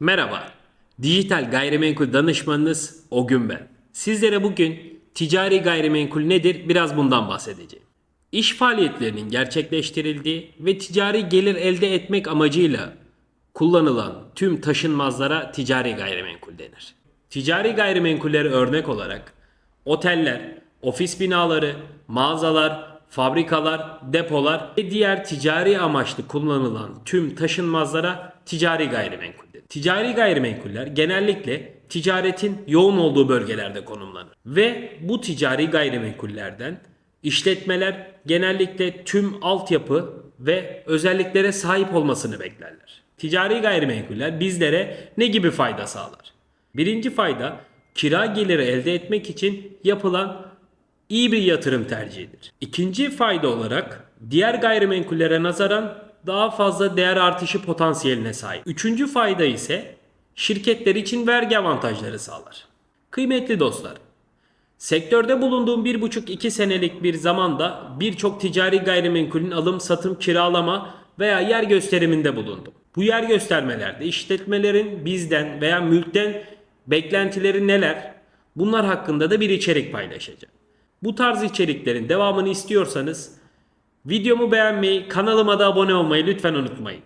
Merhaba, dijital gayrimenkul danışmanınız Ogün ben. Sizlere bugün ticari gayrimenkul nedir biraz bundan bahsedeceğim. İş faaliyetlerinin gerçekleştirildiği ve ticari gelir elde etmek amacıyla kullanılan tüm taşınmazlara ticari gayrimenkul denir. Ticari gayrimenkullere örnek olarak oteller, ofis binaları, mağazalar, fabrikalar, depolar ve diğer ticari amaçlı kullanılan tüm taşınmazlara ticari gayrimenkul. Ticari gayrimenkuller genellikle ticaretin yoğun olduğu bölgelerde konumlanır. Ve bu ticari gayrimenkullerden işletmeler genellikle tüm altyapı ve özelliklere sahip olmasını beklerler. Ticari gayrimenkuller bizlere ne gibi fayda sağlar? Birinci fayda kira geliri elde etmek için yapılan iyi bir yatırım tercihidir. İkinci fayda olarak diğer gayrimenkullere nazaran daha fazla değer artışı potansiyeline sahip. Üçüncü fayda ise şirketler için vergi avantajları sağlar. Kıymetli dostlar, Sektörde bulunduğum 1,5-2 senelik bir zamanda birçok ticari gayrimenkulün alım, satım, kiralama veya yer gösteriminde bulundum. Bu yer göstermelerde işletmelerin bizden veya mülkten beklentileri neler? Bunlar hakkında da bir içerik paylaşacağım. Bu tarz içeriklerin devamını istiyorsanız videomu beğenmeyi, kanalıma da abone olmayı lütfen unutmayın.